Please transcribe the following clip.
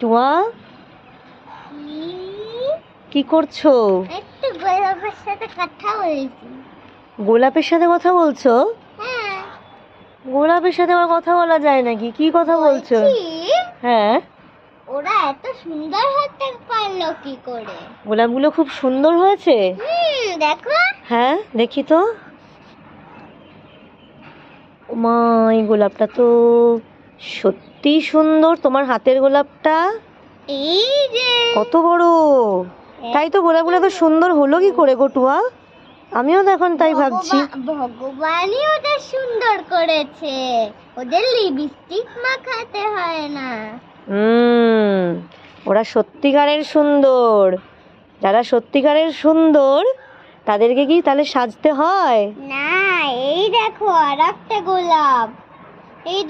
টুয়া কি? করছ? একটু গোলাপের সাথে কথা বলেছি। গোলাপের সাথে কথা বলছো? হ্যাঁ। গোলাপের সাথে আবার কথা বলা যায় নাকি? কি কথা বলছো? হ্যাঁ। ওরা এত সুন্দর হতে পারল কি করে? গোলাপগুলো খুব সুন্দর হয়েছে? দেখো। হ্যাঁ দেখি তো। মা এই গোলাপটা তো সত্যি সুন্দর তোমার হাতের গোলাপটা? এই যে। কত বড়। তাই তো গোলাপগুলো তো সুন্দর হলো কি করে গোটুয়া আমিও তো এখন তাই ভাবছি। ভগবানই ওদের সুন্দর করেছে। ওদের লিপস্টিক মাখাতে হয় না। হুম ওরা সত্যিকারের সুন্দর। যারা সত্যিকারের সুন্দর তাদেরকে কি তাহলে সাজতে হয়? না এই দেখো আর একটা গোলাপ। এই